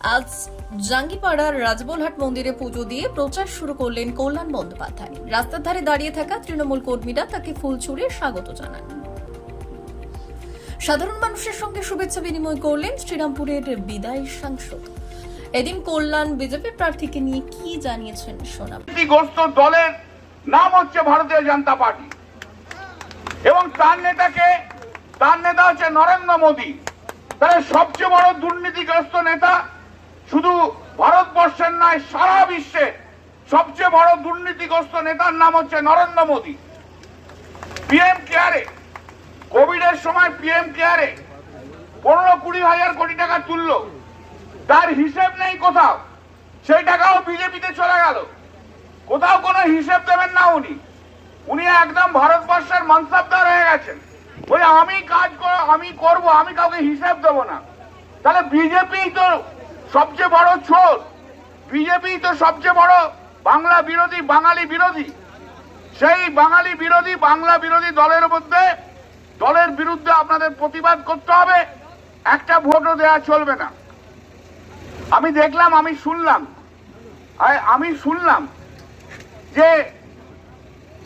আজ জাঙ্গিপাড়ার রাজবলহাট মন্দিরে পুজো দিয়ে প্রচার শুরু করলেন কল্যাণ বন্দ্যোপাধ্যায়। রাস্তার ধারে দাঁড়িয়ে থাকা তৃণমূল কর্মীরা তাকে ফুল ছুঁড়ে স্বাগত জানান। সাধারণ মানুষের সঙ্গে শুভেচ্ছা বিনিময় করলেন শ্রীরামপুরের বিদায়ী সাংসদ। এদিন কল্যাণ বিজেপি প্রার্থীকে নিয়ে কি জানিয়েছেন শোনাব দলের নাম হচ্ছে ভারতীয় জনতা পার্টি। এবং তার নেতাকে, তার নেতা হচ্ছে নরেন্দ্র মোদী। তাহলে সবচেয়ে বড় দুর্নীতিগ্রস্ত নেতা শুধু ভারতবর্ষের নয়, সারা বিশ্বে সবচেয়ে বড় দুর্নীতিগ্রস্ত নেতার নাম হচ্ছে নরেন্দ্র মোদী। পিএম কেয়ারে কোভিডের সময় পিএম কেয়ারে পনেরো কুড়ি হাজার কোটি টাকা তুলল। তার হিসেব নেই কোথাও। সেই টাকাও বিজেপিতে চলে গেল। কোথাও কোনো হিসেব দেবেন না উনি। উনি একদম ভারতবর্ষের মনসাবদার হয়ে গেছেন। ওই আমি কাজ আমি করব, আমি কাউকে হিসেব দেবো না। তাহলে বিজেপি তো সবচেয়ে বড় চোর। বিজেপি তো সবচেয়ে বড় বাংলা বিরোধী, বাঙালি বিরোধী। সেই বাঙালি বিরোধী, বাংলা বিরোধী দলের মধ্যে, দলের বিরুদ্ধে আপনাদের প্রতিবাদ করতে হবে। একটা ভোটও দেওয়া চলবে না। আমি দেখলাম, আমি শুনলাম আমি শুনলাম যে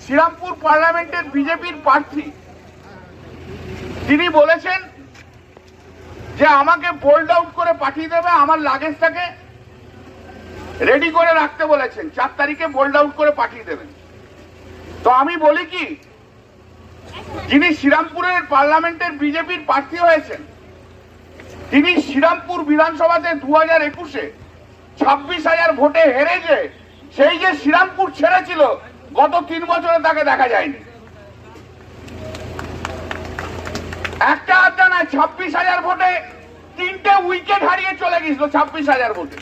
শ্রীরামপুর পার্লামেন্টের বিজেপির প্রার্থী, তিনি বলেছেন যে আমাকে বোল্ড আউট করে পাঠিয়ে দেবে, আমার লাগেজটাকে রেডি করে রাখতে বলেছেন। চার তারিখে বোল্ড আউট করে পাঠিয়ে দেবেন। তো আমি বলি কি, যিনি শ্রীরামপুরের পার্লামেন্টের বিজেপির প্রার্থী হয়েছেন, তিনি শ্রীরামপুর বিধানসভাতে দু হাজার একুশে ছাব্বিশ হাজার ভোটে হেরে যে সেই যে শ্রীরামপুর ছেড়েছিল, গত তিন বছরে তাকে দেখা যায়নি। একটা আড্ডা নয় ছাব্বিশ হাজার ভোটে তিনটে উইকেট হারিয়ে চলে গেছিল ছাব্বিশ হাজার ভোটে।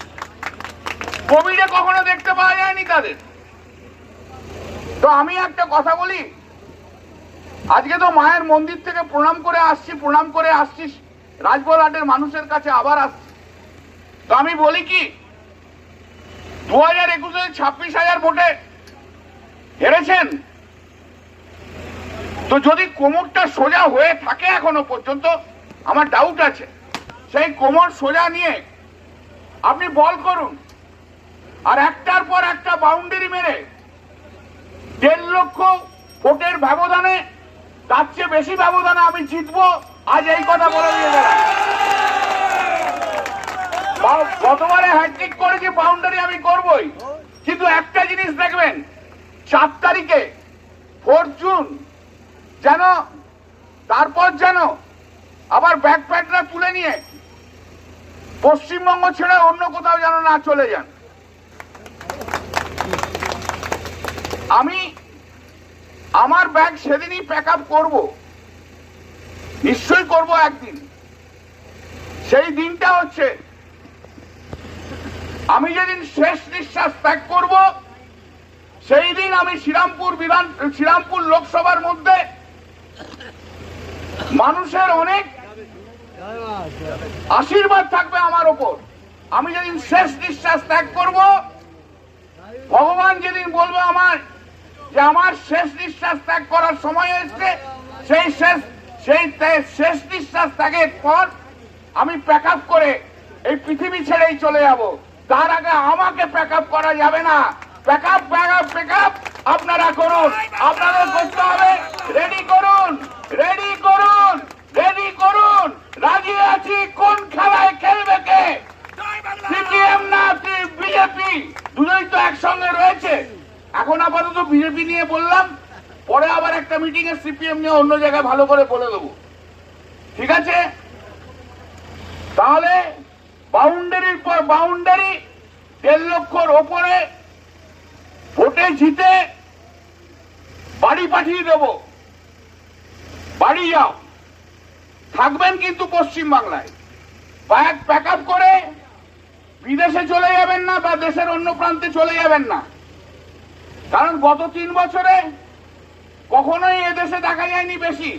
কোভিডে কখনো দেখতে পাওয়া যায়নি তাদের। তো আমি একটা কথা বলি, আজকে তো মায়ের মন্দির থেকে প্রণাম করে আসছি, প্রণাম করে আসছি রাজবলহাটের মানুষের কাছে আবার আসছি। তো আমি বলি কি, দু হাজার একুশে ছাব্বিশ হাজার ভোটে হেরেছেন তো যদি কোমরটা সোজা হয়ে থাকে এখনও পর্যন্ত, আমার ডাউট আছে। সেই কোমর সোজা নিয়ে আপনি বল করুন। আর একটার পর একটা বাউন্ডারি মেরে দেড় লক্ষ ভোটের ব্যবধানে, তার চেয়ে বেশি ব্যবধানে আমি জিতবো, আজ এই কথা বলে দিয়ে গতবারে হ্যাট্রিক করেছি বাউন্ডারি আমি করবই। কিন্তু একটা জিনিস দেখবেন, চার তারিখে ফোর জুন যেন তারপর যেন আবার ব্যাকপ্যাকটা তুলে নিয়ে পশ্চিমবঙ্গ ছেড়ে অন্য কোথাও যেন না চলে যান। আমি আমার ব্যাগ সেদিনই প্যাক আপ করব। নিশ্চয়ই করব একদিন। সেই দিনটা হচ্ছে, আমি যেদিন শেষ নিঃশ্বাস ত্যাগ করব, সেই দিন আমি শ্রীরামপুর বিধান শ্রীরামপুর লোকসভার মধ্যে মানুষের অনেক আশীর্বাদ থাকবে আমার ওপর। আমি যেদিন শেষ নিঃশ্বাস ত্যাগ করব, ভগবান যেদিন বলবে আমার যে আমার শেষ নিঃশ্বাস ত্যাগ করার সময় এসছে, সেই শেষ সেই শেষ নিঃশ্বাস ত্যাগের পর আমি প্যাক আপ করে এই পৃথিবী ছেড়েই চলে যাব। তার আগে আমাকে প্যাক আপ করা যাবে না। Pack up pack up pack up আপনারা করুন, আপনাদের করতে হবে। রেডি করুন রেডি করুন রেডি করুন। রাজি আছি, কোন খেলায় খেলবে কে? সিপিএম না বিজেপি? দুটোই তো একসঙ্গে রয়েছে। এখন আপাতত বিজেপি নিয়ে বললাম, পরে আবার একটা মিটিং এ সিপিএম নিয়ে অন্য জায়গায় ভালো করে বলে দেবো। ঠিক আছে? তাহলে বাউন্ডারির পর বাউন্ডারি দেড় লক্ষর ওপরে ভোটে জিতে বাড়ি পাঠিয়ে দেব। বাড়ি যাও। থাকবেন কিন্তু পশ্চিম বাংলায় ব্যাগ প্যাক আপ করে বিদেশে চলে যাবেন না বা দেশের অন্য প্রান্তে চলে যাবেন না। কারণ গত তিন বছরে কখনোই এদেশে দেখা যায়নি বেশি।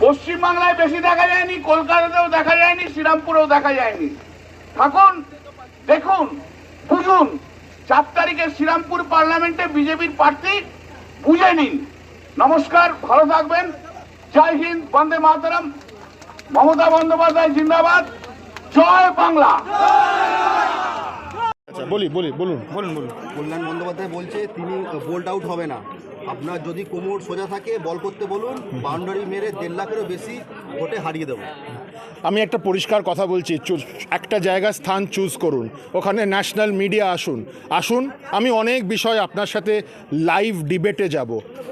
পশ্চিম বাংলায় বেশি দেখা যায়নি, কলকাতাতেও দেখা যায়নি, শ্রীরামপুরেও দেখা যায়নি। থাকুন, দেখুন, বুঝুন। চার তারিখে শ্রীরামপুর পার্লামেন্টে বিজেপির প্রার্থী বুঝে নিন। নমস্কার ভালো থাকবেন। জয় হিন্দ বন্দে মাতরম। মমতা বন্দ্যোপাধ্যায় জিন্দাবাদ। জয় বাংলা। বলি বলি বলুন। বলুন বলুন। কল্যাণ বন্দ্যোপাধ্যায় বলছে তিনি বোল্ড আউট হবে না। আপনার যদি কোমর সোজা থাকে বল করতে বলুন বাউন্ডারি মেরে দেড় লাখেরও বেশি ভোটে হারিয়ে দেবো। আমি একটা পরিষ্কার কথা বলছি একটা জায়গা স্থান চুজ করুন, ওখানে ন্যাশনাল মিডিয়া আসুন। আসুন, আমি অনেক বিষয় আপনার সাথে লাইভ ডিবেটে যাব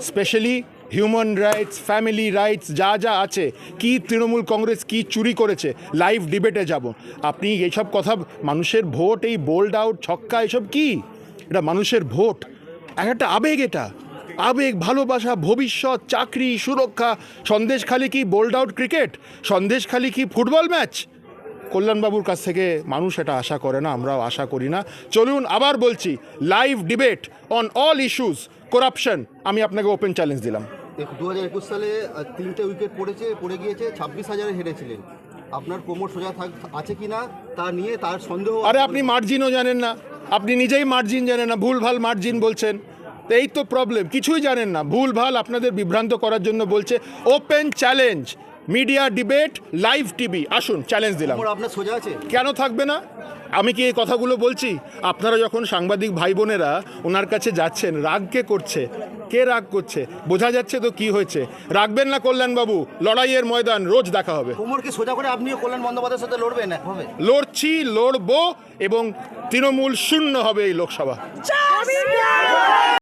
specially human rights family rights যা যা আছে, কি তৃণমূল কংগ্রেস কি চুরি করেছে লাইভ ডিবেটে যাব। আপনি এইসব কথা, মানুষের ভোট, এই বোল্ড আউট ছক্কা, এসব কি? এটা মানুষের ভোট। এক একটা আবেগ এটা। আবেগ ভালোবাসা ভবিষ্যৎ চাকরি সুরক্ষা। সন্দেশখালি কি বোল্ড আউট ক্রিকেট? সন্দেশখালি কি ফুটবল ম্যাচ? কল্যাণবাবুর কাছ থেকে মানুষ এটা আশা করে না আমরাও আশা করি না। চলুন আবার বলছি live debate on all issues corruption আমি আপনাকে ওপেন চ্যালেঞ্জ দিলাম। দু হাজার একুশ সালে তিনটে উইকেট পড়েছে পড়ে গিয়েছে ছাব্বিশ হাজারে হেরেছিলেন। আপনার কোমর সোজা থাক আছে কি না তা নিয়ে তার সন্দেহ আরে আপনি মার্জিনও জানেন না। আপনি নিজেই মার্জিন জানেন না ভুলভাল মার্জিন বলছেন। তো এই তো প্রবলেম কিছুই জানেন না। ভুলভাল আপনাদের বিভ্রান্ত করার জন্য বলছে open challenge media debate live TV আসুন চ্যালেঞ্জ দিলাম। আপনার সোজা আছে? কেন থাকবে না? আমি কি এই কথাগুলো বলছি? আপনারা যখন সাংবাদিক ভাই বোনেরা ওনার কাছে যাচ্ছেন রাগ কে করছে? কে রাগ করছে? বোঝা যাচ্ছে তো কি হয়েছে। রাখবেন না কল্যাণবাবু লড়াইয়ের ময়দান রোজ দেখা হবে। কোমরকে সোজা করে আপনিও কল্যাণ বন্দ্যোপাধ্যায়ের সাথে লড়বেন? লড়ছি লড়বো এবং তৃণমূল শূন্য হবে এই লোকসভা।